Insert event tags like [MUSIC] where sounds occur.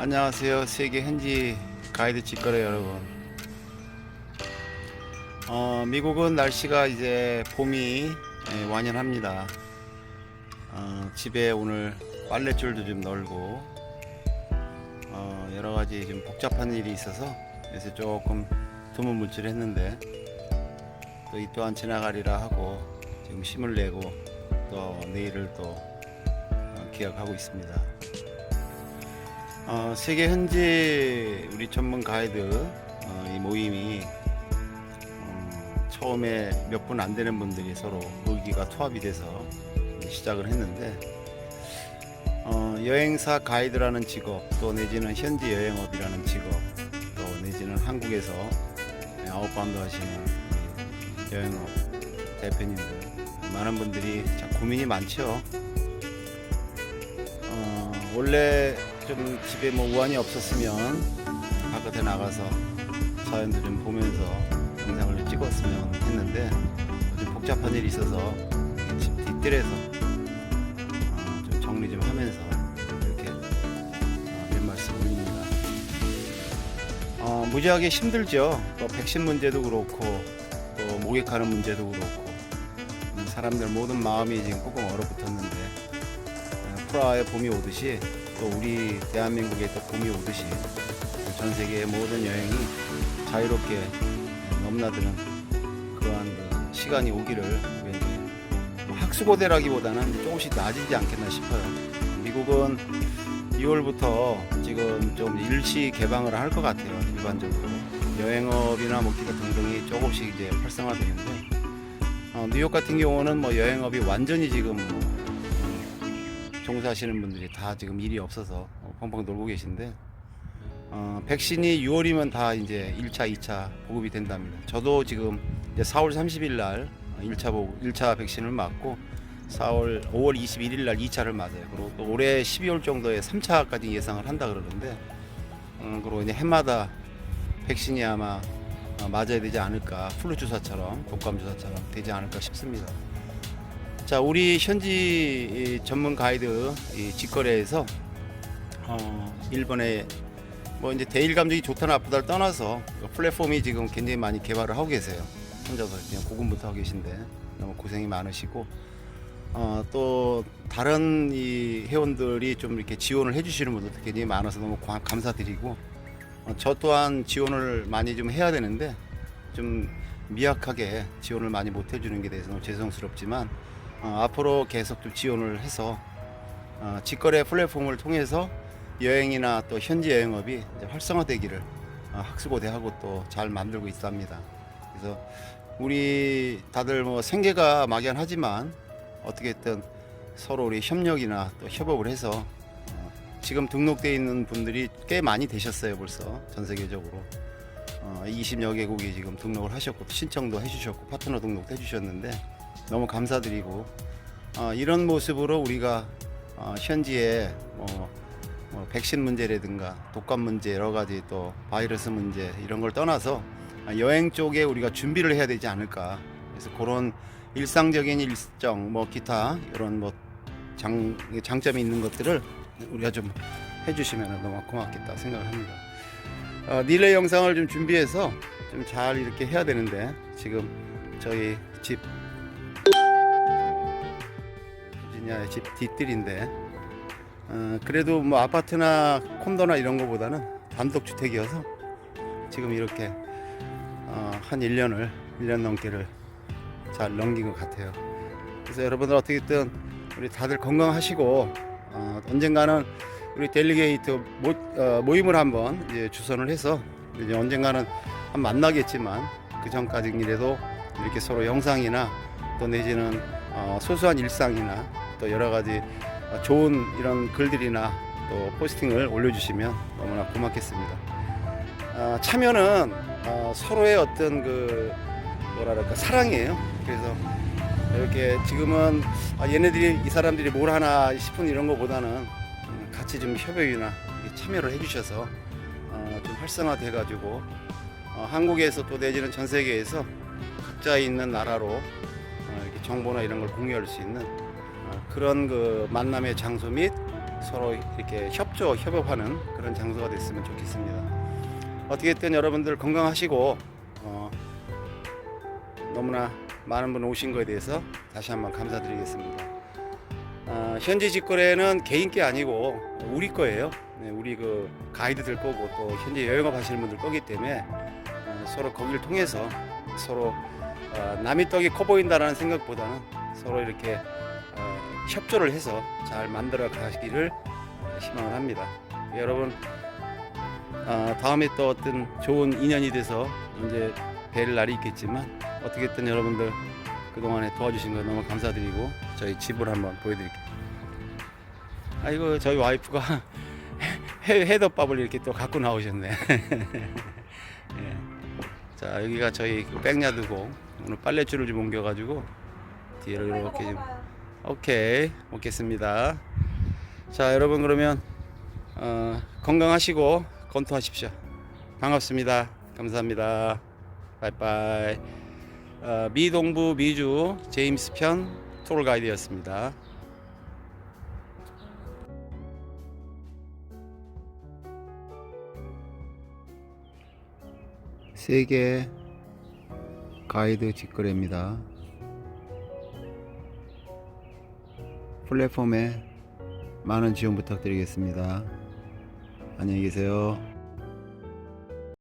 안녕하세요. 세계 현지 가이드 직거래 여러분. 어, 미국은 날씨가 이제 봄이 예, 완연합니다. 어, 집에 오늘 빨랫줄도 좀 널고 어, 여러 가지 좀 복잡한 일이 있어서 그래서 조금 드문 물질 했는데 또 이 또한 지나가리라 하고 지금 힘을 내고 또 내일을 또 어, 기약하고 있습니다. 어, 세계 현지 우리 전문 가이드 어, 이 모임이 어, 처음에 몇 분 안 되는 분들이 서로 의기가 투합이 돼서 시작을 했는데 어, 여행사 가이드라는 직업 또 내지는 현지 여행업이라는 직업 또 내지는 한국에서 아웃바운드 하시는 이 여행업 대표님들 많은 분들이 참 고민이 많죠. 어, 원래 좀 집에 뭐 우환이 없었으면 바깥에 나가서 자연도 좀 보면서 영상을 좀 찍었으면 했는데 좀 복잡한 일이 있어서 집 뒷뜰에서 어, 좀 정리 좀 하면서 이렇게 어, 몇 말씀 올립니다. 어, 무지하게 힘들죠. 또 백신 문제도 그렇고 또 목욕하는 문제도 그렇고 음, 사람들 모든 마음이 지금 꽁꽁 얼어붙었는데 어, 프라하에 봄이 오듯이 또 우리 대한민국에 또 봄이 오듯이 전 세계의 모든 여행이 자유롭게 넘나드는 그러한 그 시간이 오기를 왠지 뭐 학수고대라기보다는 조금씩 나아지지 않겠나 싶어요. 미국은 2월부터 지금 좀 일시 개방을 할 것 같아요. 일반적으로 여행업이나 뭐 기타 등등이 조금씩 이제 활성화되는데 어, 뉴욕 같은 경우는 뭐 여행업이 완전히 지금 뭐 종사하시는 분들이 다 지금 일이 없어서 어, 펑펑 놀고 계신데 어, 백신이 6월이면 다 이제 1차, 2차 보급이 된답니다. 저도 지금 이제 4월 30일 날 1차 보급, 1차 백신을 맞고 4월 5월 21일 날 2차를 맞아요. 그리고 또 올해 12월 정도에 3차까지 예상을 한다 그러는데 음, 그리고 이제 해마다 백신이 아마 어, 맞아야 되지 않을까 플루 주사처럼 독감 주사처럼 되지 않을까 싶습니다. 자, 우리 현지 이 전문 가이드 이 직거래에서 어, 일본에 뭐 이제 대일 감정이 좋다 나쁘다를 떠나서 그 플랫폼이 지금 굉장히 많이 개발을 하고 계세요. 혼자서 그냥 고군부터 하고 계신데 너무 고생이 많으시고 어, 또 다른 이 회원들이 좀 이렇게 지원을 해주시는 분들도 굉장히 많아서 너무 과- 감사드리고 어, 저 또한 지원을 많이 좀 해야 되는데 좀 미약하게 지원을 많이 못 해주는 게 대해서 너무 죄송스럽지만 어, 앞으로 계속 좀 지원을 해서 어, 직거래 플랫폼을 통해서 여행이나 또 현지 여행업이 활성화되기를 어, 학수고대하고 또 잘 만들고 있답니다. 그래서 우리 다들 뭐 생계가 막연하지만 어떻게든 서로 우리 협력이나 또 협업을 해서 어, 지금 등록돼 있는 분들이 꽤 많이 되셨어요 벌써 전 세계적으로 어, 20여 개국이 지금 등록을 하셨고 신청도 해주셨고 파트너 등록도 해주셨는데 너무 감사드리고 어, 이런 모습으로 우리가 어, 현지에 뭐, 뭐 백신 문제라든가 독감 문제 여러 가지 또 바이러스 문제 이런 걸 떠나서 아, 여행 쪽에 우리가 준비를 해야 되지 않을까 그래서 그런 일상적인 일정 뭐 기타 이런 뭐 장, 장점이 있는 것들을 우리가 좀 해주시면 너무 고맙겠다 생각을 합니다. 어, 릴레이 영상을 좀 준비해서 좀 잘 이렇게 해야 되는데 지금 저희 집 virginia의 집 뒷뜰인데 어, 그래도 뭐 아파트나 콘도나 이런 거보다는 단독 주택이어서 지금 이렇게 어, 한 1년을 1년 넘게를 잘 넘긴 것 같아요. 그래서 여러분들 어떻게든 우리 다들 건강하시고 어, 언젠가는 우리 델리게이트 모, 어, 모임을 한번 이제 주선을 해서 이제 언젠가는 한 만나겠지만 그 전까지이라도 이렇게 서로 영상이나 또 내지는 어, 소소한 일상이나 또 여러 가지 어, 좋은 이런 글들이나 또 포스팅을 올려주시면 너무나 고맙겠습니다. 아, 참여는 어, 서로의 어떤 그 뭐랄까 사랑이에요. 그래서 이렇게 지금은 아, 얘네들이 이 사람들이 뭘 하나 싶은 이런 거보다는 음, 같이 좀 이렇게 참여를 해주셔서 어, 좀 활성화돼 가지고 어, 한국에서 또 내지는 전 세계에서 각자 있는 나라로 어, 이렇게 정보나 이런 걸 공유할 수 있는 어, 그런 그 만남의 장소 및 서로 이렇게 협조 협업하는 그런 장소가 됐으면 좋겠습니다. 어떻게든 여러분들 건강하시고 어, 너무나 많은 분 오신 거에 대해서 다시 한번 감사드리겠습니다. 어, 현지 직거래는 개인 게 아니고 우리 거예요. 네, 우리 그 가이드들 거고 또 현지 여행업 하시는 분들 거기 때문에 어, 서로 거기를 통해서 서로 어, 남이 떡이 커 보인다라는 생각보다는 서로 이렇게 어, 협조를 해서 잘 만들어 가시기를 희망을 합니다. 여러분 어, 다음에 또 어떤 좋은 인연이 돼서 이제 뵐 날이 있겠지만 어떻게든 여러분들 그동안에 도와주신 거 너무 감사드리고 저희 집을 한번 보여드릴게요. 아이고 저희 와이프가 [LAUGHS] 회, 회덮밥을 이렇게 또 갖고 나오셨네. [LAUGHS] 예. 자 여기가 저희 그 백야드고 오늘 빨래줄을 좀 옮겨가지고 뒤로 이렇게 좀 오케이 먹겠습니다. 자 여러분 그러면 어, 건강하시고 건투하십시오. 반갑습니다. 감사합니다. 바이바이. 어, 미동부 미주 제임스 편 투어 가이드였습니다. 세계 가이드 직거래입니다. 플랫폼에 많은 지원 부탁드리겠습니다. 안녕히 계세요.